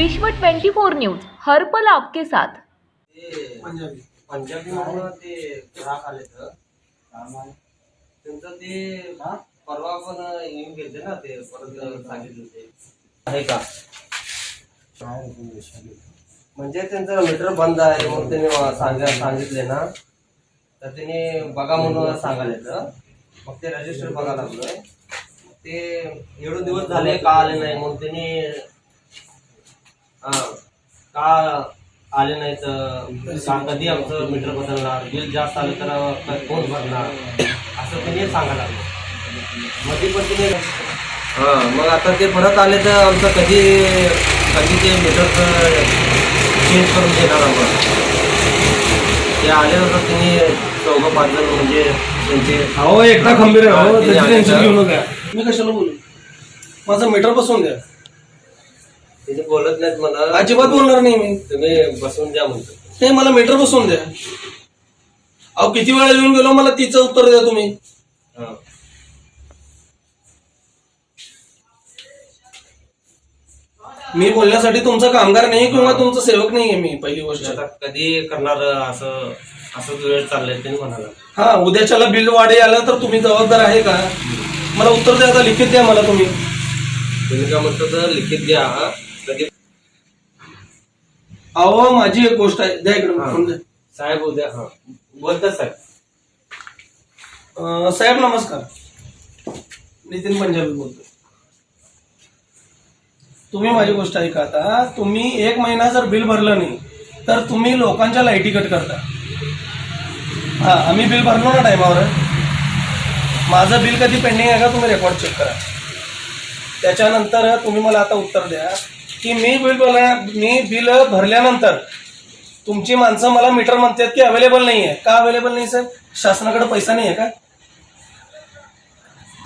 विश्व 24 न्यूज हर पल आपके साथ. पंजाबी पंजाबी ते ग्राहक आले तर. त्यांचं ते परवा पण येऊन गेले ना ते परत सांगितले ते. आहे का? म्हणजे त्यांचं मीटर बंद आहे म्हणून त्यांनी सांगा सांगितले ना. तर त्यांनी बघा म्हणून सांगायला तर मग ते रजिस्टर बघा लागलोय. ते एवढे दिवस झाले का आले नाही म्हणून त्यांनी का आले नाही तर सांग कधी आमचं मीटर बदलणार? बिल जास्त आलं तर कोण भरणार? असं त्यांनी सांगायला लागलं. मध्ये पण तिने हां मग आता ते परत आले तर आमचं कधी कधी ते मीटरचं चेंज करून देणार आपण ते आल्यानंतर त्यांनी चौघं पाच जण म्हणजे त्यांचे अहो एकदा खंबीर आहे हो हा, टेन्शन घेऊ नका. मी कशाला बोलू? माझं मीटर बसवून द्या. बोलत नाहीत मला अजिबात बोलणार नाही मी. तुम्ही बसून द्या म्हणतो नाही मला मीटर बसवून द्या. अहो किती वेळा येऊन गेलो मला तिचं उत्तर द्या तुम्ही. हां. मी बोलण्यासाठी तुमचा कामगार नाही किंवा तुमचा सेवक नाही आहे मी पहिली गोष्ट. आता कधी करणार असं असंच वेळ चाललंय त्यांनी म्हणाला. हा उद्याच्याला बिल वाढे आलं तर तुम्ही जबाबदार आहे का? मला उत्तर द्या आता लिखित द्या मला तुम्ही. तुम्ही काय म्हणतो तर लिखित द्या. अहो माझी एक गोष्ट आहे. द्या इकडे हा. साहेब उद्या हा. बोलतात साहेब. अं, साहेब नमस्कार. नितीन पंजाबी बोलतोय. तुम्ही माझी गोष्ट ऐका आता. तुम्ही एक महिना जर बिल भरलं नाही तर तुम्ही लोकांच्या लाईटी कट करता. हा आम्ही बिल भरलो ना टायमावर. माझं बिल कधी पेंडिंग आहे का तुम्ही रेकॉर्ड चेक करा. त्याच्यानंतर तुम्ही मला आता उत्तर द्या. की मी बिल भरल्या मी बिल भरल्यानंतर तुमची माणसं मला मीटर म्हणतात की अवेलेबल नाही आहे का अवेलेबल नाही साहेब? शासनाकडे पैसा नाही आहे का?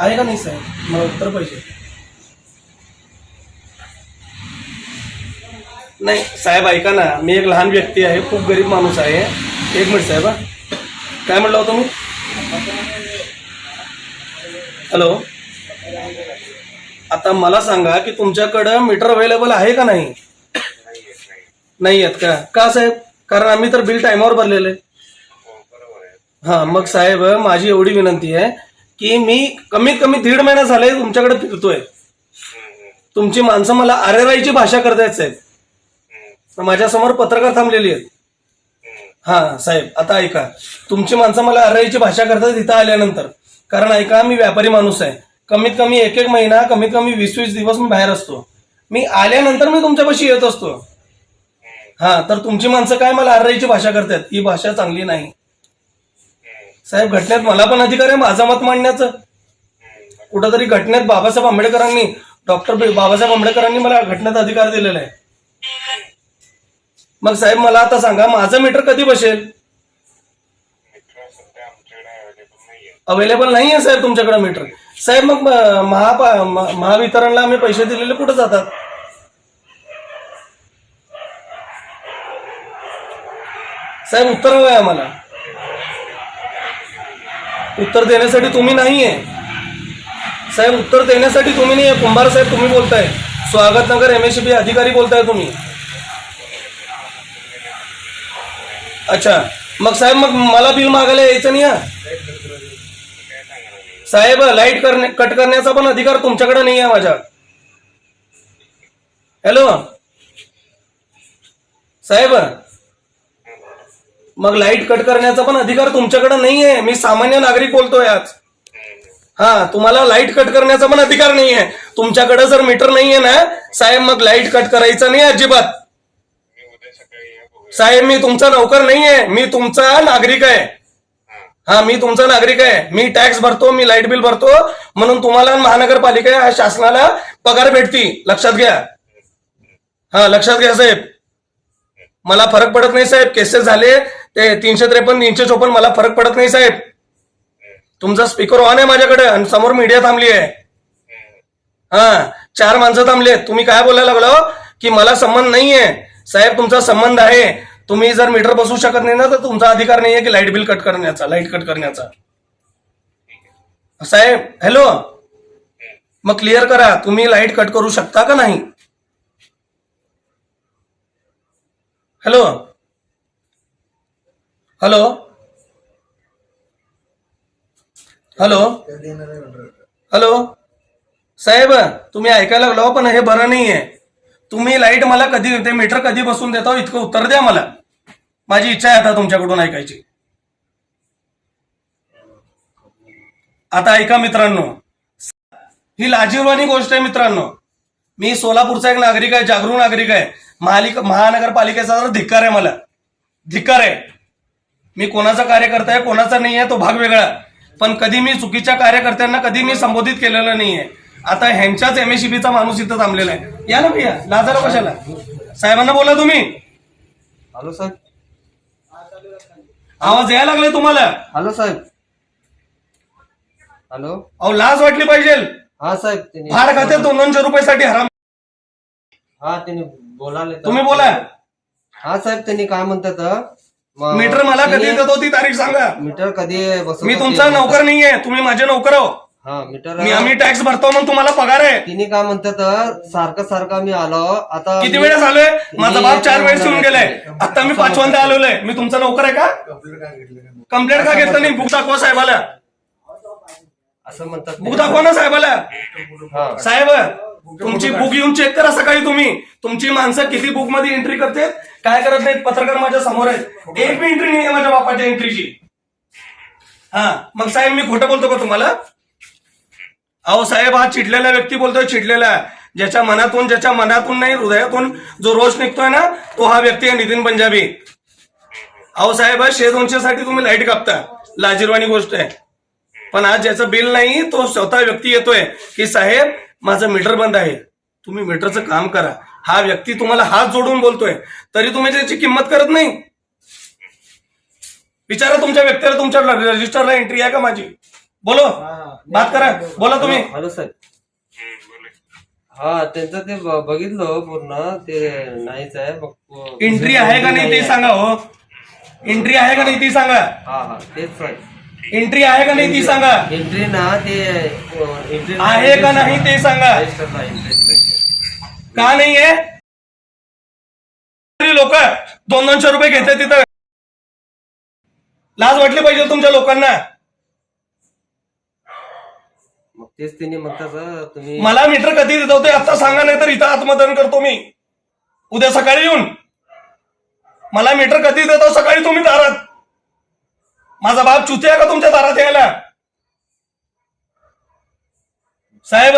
आहे का नाही साहेब? मला उत्तर पाहिजे. नाही साहेब ऐका ना. मी एक लहान व्यक्ती आहे खूप गरीब माणूस आहे. एक मिनिट साहेब काय म्हटलं होतं मी? हॅलो? आता मला सांगा की तुमच्याकडं मीटर अवेलेबल आहे का नाही? नाही आहेत का? का साहेब? कारण आम्ही तर बिल टायमावर भरलेलं आहे. हा मग साहेब माझी एवढी विनंती आहे की मी कमीत कमी दीड महिना झाले तुमच्याकडे फिरतोय. तुमची माणसं मला अरेराईची भाषा करतायत साहेब. माझ्यासमोर पत्रकार थांबलेली आहेत. हा साहेब आता ऐका. तुमची माणसं मला अरेराईची भाषा करतात इथं आल्यानंतर. कारण ऐका मी व्यापारी माणूस आहे. कमीत कमी एक एक महिना कमीत कमी वीस वीस दिवस मी बाहेर असतो. मी आल्यानंतर मी तुमच्यापाशी येत असतो. हा तर तुमची माणसं काय मला अरेराईची भाषा करतात? ही भाषा चांगली नाही. साहेब घटनेत मला पण अधिकार आहे माझं मत मांडण्याचं. कुठंतरी घटनेत बाबासाहेब आंबेडकरांनी डॉक्टर बाबासाहेब आंबेडकरांनी मला घटनेत अधिकार दिलेला आहे. मग साहेब मला आता सांगा माझं मीटर कधी बसेल? अवेलेबल नाही आहे साहेब तुमच्याकडे मीटर. साहेब मग महापा महावितरणला आम्ही पैसे दिलेले कुठे जातात? साहेब उत्तर हवं आहे आम्हाला. उत्तर देण्यासाठी तुम्ही नाहीये. साहेब उत्तर देण्यासाठी तुम्ही नाही कुंभार साहेब तुम्ही बोलताय. स्वागत नगर एम एस बी अधिकारी बोलताय तुम्ही. अच्छा. मग साहेब मग मला बिल मागायला यायचं नाही हा? साहेब लाइट करणे कट करण्याचा पण अधिकार तुमच्याकडे नाही आहे माझ्या. हॅलो? साहेब मग लाइट कट करण्याचा पण अधिकार तुमच्याकडे नाही आहे. मी सामान्य नागरिक बोलतोय आज. हा तुम्हाला लाइट कट करण्याचा पण अधिकार नाही आहे. तुमच्याकडे जर मीटर नाहीये ना साहेब मग लाइट कट करायचं नाही अजिबात. साहेब मी तुमचा नौकर नाहीये मी तुमचा नागरिक आहे. हा मी तुमचा नागरिक आहे. मी टॅक्स भरतो मी लाइट बिल भरतो. म्हणून तुम्हाला महानगरपालिका शासनाला पगार भेटती. लक्षात घ्या. हा लक्षात घ्या साहेब. मला फरक पडत नाही साहेब. केसेस झाले ते तीनशे त्रेपन्न तीनशे चोपन्न मला फरक पडत नाही साहेब. तुमचा स्पीकर ऑन आहे माझ्याकडे आणि समोर मीडिया थांबली आहे. हा चार माणसं थांबली तुम्ही काय बोलायला लागलो? की मला संबंध नाहीये. साहेब तुमचा संबंध आहे. तुम्ही जर मीटर बसवू शकत नाही ना तर तुमचा अधिकार नाही आहे की लाइट बिल कट करण्याचा लाइट कट करण्याचा. साहेब हॅलो मग क्लिअर करा तुम्ही लाइट कट करू शकता का नाही? हॅलो हॅलो हॅलो हॅलो साहेब तुम्ही ऐकायला लागलो पण हे बरं नाहीये. तुम्ही लाइट मला कधी देते मीटर कधी बसून देता इतकं उत्तर द्या मला. माझी इच्छा आहे आता तुमच्याकडून ऐकायची. आता ऐका मित्रांनो. ही लाजीरवाणी गोष्ट आहे मित्रांनो. मी सोलापूरचा एक नागरिक आहे जागरूक नागरिक आहे. महालिक महानगरपालिकेचा धिक्कार आहे मला. धिक्कार आहे. मी कोणाचा कार्यकर्ता आहे कोणाचा नाही आहे तो भाग वेगळा. पण कधी मी चुकीच्या कार्यकर्त्यांना कधी मी संबोधित केलेलं नाहीये. आता ह्यांच्याच एमएसीबीचा माणूस इथं थांबलेला आहे. या ना भैया लाजारा कशाला? साहेबांना बोला तुम्ही. हॅलो साहेब. आवाज यायला लागले तुम्हाला. हॅलो साहेब. हॅलो. अहो लाज वाटली पाहिजे. हा साहेब त्यांनी भाड खात्यात दोन दोनशे रुपयासाठी हराम हा त्यांनी बोलाले तुम्ही बोला. हा साहेब त्यांनी काय म्हणतात म- मीटर मला कधी त्यांनी- देतो ती तारीख सांगा. मीटर कधी मी ते तुमचा म्हणतात. नोकर नाहीये तुम्ही माझे नोकर आहो. हा मीटर मी आम्ही टॅक्स भरतो म्हणून तुम्हाला पगार आहे. तिने काय म्हणतात सारखं सारखं मी आलो. आता किती वेळेस आलोय? माझा बाप चार वेळेस येऊन गेलाय. आता मी पाचवंदा आलेलो आहे मी तुमचा नोकर आहे का? कंप्लेंट का घेतलं नाही? बुक दाखवा साहेबाला. असं म्हणतात बुक दाखवा ना साहेबाला. हा. साहेब तुमची बुक येऊन चेक करा सकाळी तुम्ही. तुमची माणसं किती बुकमध्ये एंट्री करतात? काय करत नाहीत? पत्रकार माझ्यासमोर आहेत. एक बी एंट्री नाही आहे माझ्या बापाच्या एंट्रीची हा. मग साहेब मी खोटं बोलतो का तुम्हाला? अहो साहेब हा चिडलेला व्यक्ती बोलतोय चिडलेला ज्याच्या मनातून ज्याच्या मनातून नाही हृदयातून जो रोष निघतोय ना तो हा व्यक्ती आहे नितीन पंजाबी. अहो साहेब शे दोनशे साठी तुम्ही लाइट कापता. लाजीरवाणी गोष्ट आहे. पण आज ज्याचं बिल नाही तो स्वतः व्यक्ती येतोय की साहेब माझं मीटर बंद आहे. तुम्ही मीटरचं काम करा. हा व्यक्ती तुम्हाला हात जोडून बोलतोय. तरी तुम्ही त्याची किंमत करत नाही. विचारा तुमच्या व्यक्तीला तुमच्या रजिस्टरला एंट्री आहे का माझी? बोलो. बात करा. बोला तुम्ही. हॅलो साहेब हा त्यांचं ते ब- बघितलं पूर्ण. ते नाहीच आहे एंट्री आहे का नाही ते सांगा हो. एंट्री आहे का नाही ती सांगा. हा हा तेच आहे एंट्री आहे का नाही ती सांगा. एंट्री ना ते एंट्री आहे का नाही ते सांगा. का नाहीये लोक दोन दोनशे रुपये घेतात तिथं. लाज वाटली पाहिजे तुमच्या लोकांना मग तेच त्यांनी म्हणतात सर, तुम्ही मला मीटर कधी देत होते आता सांगा नाही तर इथं आत्मदहन करतो मी. उद्या सकाळी येऊन. मला मीटर कधी देतो? सकाळी तुम्ही दारात. माझा बाप चुती आहे का तुमच्या दारात यायला? साहेब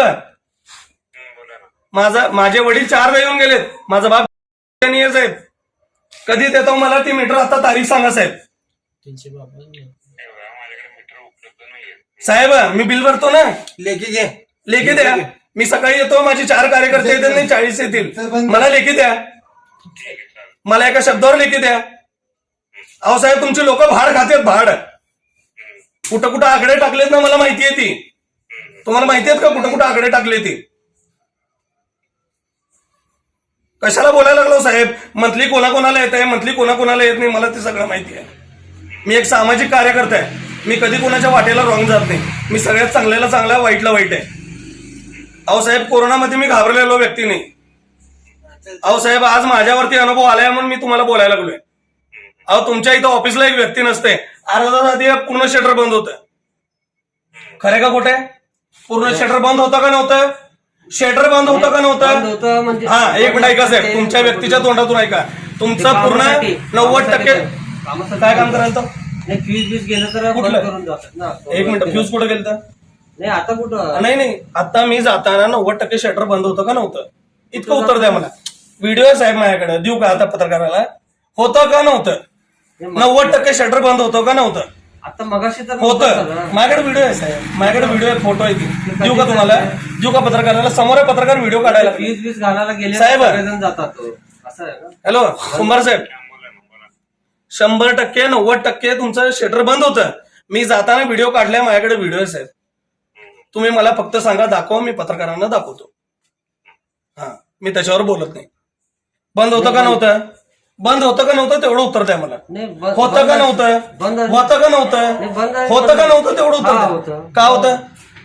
माझा माझे वडील चारदा येऊन गेलेत. माझा बाप साहेब. कधी देतो मला ती मीटर आता तारीख सांगा साहेब. साहेब मी बिल भरतो ना? लेखी घे. लेखी द्या. मी सकाळी येतो माझे चार कार्यकर्ते येतील नाही चाळीस येतील. मला लेखी द्या. मला एका शब्दावर लेखी द्या. अहो साहेब तुमचे लोक भाड खातेत भाड. कुठं कुठं आकडे टाकलेत ना मला माहिती आहे ती. तुम्हाला माहिती आहेत का कुठं कुठं आकडे टाकले ती? कशाला बोलायला लागलो साहेब? मंथली कोणाकोणाला येत आहे मंथली कोणाकोणाला येत नाही मला ते सगळं माहिती आहे. मी एक सामाजिक कार्यकर्ता आहे. मी कधी कोणाच्या वाटेला रॉंग जात नाही. मी सगळ्यात चांगल्याला चांगला वाईटला वाईट आहे. अहो साहेब कोरोनामध्ये मी घाबरलेलो व्यक्ती नाही अहो साहेब आज माझ्यावरती अनुभव आलाय म्हणून मी तुम्हाला बोलायला लागलोय. अहो तुमच्या इथं ऑफिसला एक व्यक्ती नसते. अर्धा तास आधी पूर्ण शटर बंद होतं. खरे का खोटे पूर्ण शटर बंद होतं का नव्हतं? शटर बंद होतं का नव्हतं? होतं म्हणजे हा एक मिनिट ऐका साहेब. तुमच्या व्यक्तीच्या तोंडातून ऐका. तुमचं पूर्ण नव्वद टक्के काय काम करायला तर नाही फ्यूज बीज गेलं तर बंद कुठलं? करून जातात ना. एक मिनिट फ्यूज कुठं गेलं तर नाही आता कुठं? नाही नाही आता मी जाताना नव्वद टक्के शटर बंद होतं का नव्हतं? इतकं उत्तर द्या मला. व्हिडिओ आहे साहेब माझ्याकडे. देऊ का आता पत्रकाराला? होतं का नव्हतं? नव्वद टक्के शटर बंद होतं का नव्हतं? आता मगाशी तर होतं. माझ्याकडे व्हिडिओ आहे साहेब. माझ्याकडे व्हिडिओ आहे फोटो आहे देऊ का तुम्हाला? देऊ का पत्रकाराला? समोर आहे पत्रकार व्हिडिओ काढायला फ्यूज बीज घालायला गेले साहेब. सगळेजण जातात. असं आहे हॅलो कुंभार साहेब. शंभर टक्के नव्वद टक्के तुमचं शटर बंद होतं. मी जाताना व्हिडिओ काढलाय माझ्याकडे व्हिडिओ आहे साहेब तुम्ही मला फक्त सांगा दाखवा मी पत्रकारांना दाखवतो. हा मी त्याच्यावर बोलत नाही. बंद होतं का नव्हतं? बंद होतं का नव्हतं तेवढं उत्तर द्या मला. होतं का नव्हतं? होतं का नव्हतं. होतं का नव्हतं तेवढं उत्तर. का होतं?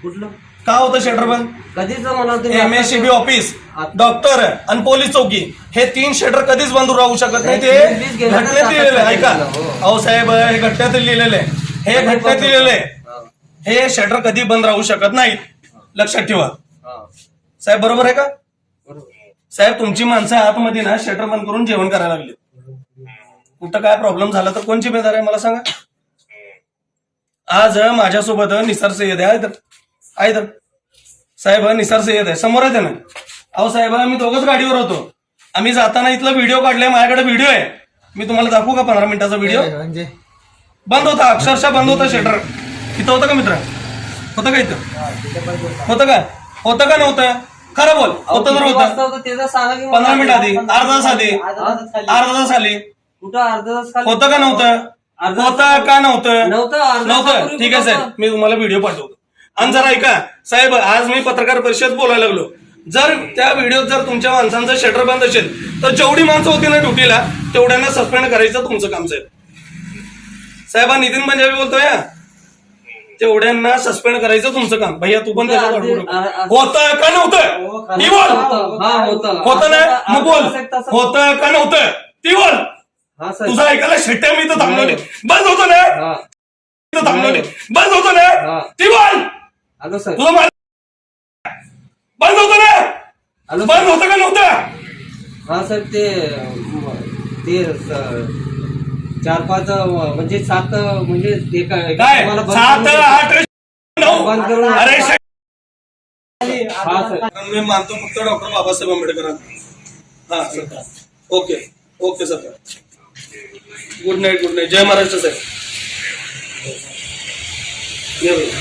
कुठलं? का होतं शटर बंद? कधीच मला तुम्ही M S B office doctor आणि पोलीस चौकी हे तीन शटर कधीच बंद राहू शकत नाही. ते नाही, घटनेत लिहिलेलं आहे. ऐका. हो. अहो साहेब हे घटनेत लिहिलेलं आहे. हे घटनेत लिहिलेलं आहे. हा, शटर कधी बंद राहू शकत नाहीत. लक्षात ठेवा. साहेब बरोबर आहे का. साहेब तुमची माणसं आतमध्ये ना शटर बंद करून जेवण करायला लागली कुठं काय प्रॉब्लेम झाला तर कोण जिम्मेदार आहे मला सांगा? आज माझ्यासोबत निसार सय्यद आहे आहे तर साहेब निसार सय्यद आहे. समोर आहे ना. अहो साहेब मी दोघच गाडीवर होतो. आम्ही जाताना इथला व्हिडिओ काढलाय माझ्याकडे व्हिडिओ आहे. मी तुम्हाला दाखवू का पंधरा मिनिटाचा व्हिडिओ म्हणजे? बंद होता अक्षरशः बंद होता शटर इथं होतं का मित्र? होतं का इथं? होतं. का? होतं का नव्हतं? खरं बोल. होतं तर होतं. पंधरा मिनिट आधी. अर्धा तास आधी? अर्धा तास आली कुठं अर्धा तास खाली? होतं का नव्हतं? होतं का नव्हतं? नव्हतं ठीक आहे साहेब. मी तुम्हाला व्हिडिओ पाठवतो. आणि जरा ऐका साहेब आज मी पत्रकार परिषद बोलायला लागलो. जर त्या व्हिडिओत जर तुमच्या माणसांचं शटर बंद असेल तर जेवढी माणसं होती ना ड्युटीला तेवढ्यांना सस्पेंड करायचं तुमचं काम साहेब. साहेब हा नितीन पंजाबी बोलतोय. तेवढ्यांना सस्पेंड करायचं तुमचं काम. भैया तू पण त्याच्यात होतं का नव्हतं? ती बोल. होतं. हा होतं. होतं. ना? मग बोल. होतं का नव्हतं? ती बोल. हा सर तुझं ऐकायला शिट्ट्या मी तर थांबलो नाही. बंद होतं ना? हा. इथं थांबलो नाही. बंद होतं ना? हा. ती बोल. आलो सर. तुला माहित- बंद होतं ना आलो बंद होतं का नव्हतं? हा सर ते म, ते स- चार पाच अ, म्हणजे सात अ, म्हणजे ते काय काय तुम्हाला बंद सात करून- आठ नऊ. बंद करून- अरे श- हा सर. मी मानतो फक्त डॉक्टर बाबासाहेब आंबेडकरांना. हा sir. Okay okay sir. Good night good night. जय महाराष्ट्र साहेब ये.